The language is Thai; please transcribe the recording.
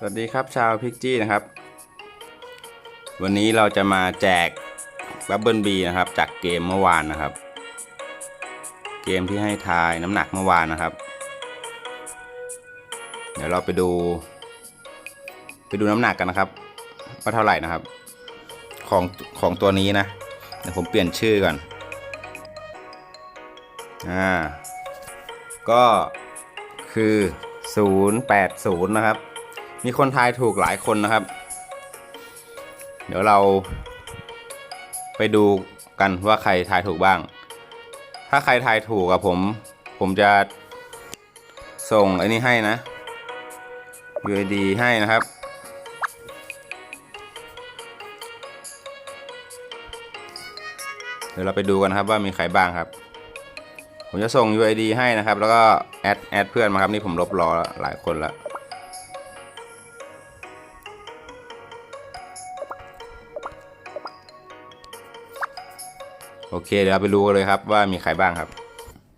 สวัสดีครับชาวพิกจี้นะครับ วันนี้เราจะมาแจกบับเบิลบีนะครับ จากเกมเมื่อวานนะครับ เกมที่ให้ทายน้ำหนักเมื่อวานนะครับ เดี๋ยวเราไปดู ไปดูน้ำหนักกันนะครับว่าเท่าไหร่นะครับ ของของตัวนี้นะเดี๋ยวผมเปลี่ยนชื่อก่อนอ่าก็คือ 080 นะครับ มีคนทายถูกหลายคนนะครับ เดี๋ยวเราไปดูกันว่าใครทายถูกบ้าง ถ้าใครทายถูกกับผม ผมจะส่งไอ้นี่ให้นะ UID ให้นะครับ เดี๋ยวเราไปดูกันครับว่ามีใครบ้างครับ ผมจะส่ง UID ให้นะครับ แล้วก็แอดแอดเพื่อนมาครับ นี่ผมลบรอหลายคนแล้ว โอเคเดี๋ยวเราไปดูกันเลยครับว่ามีใครบ้างครับ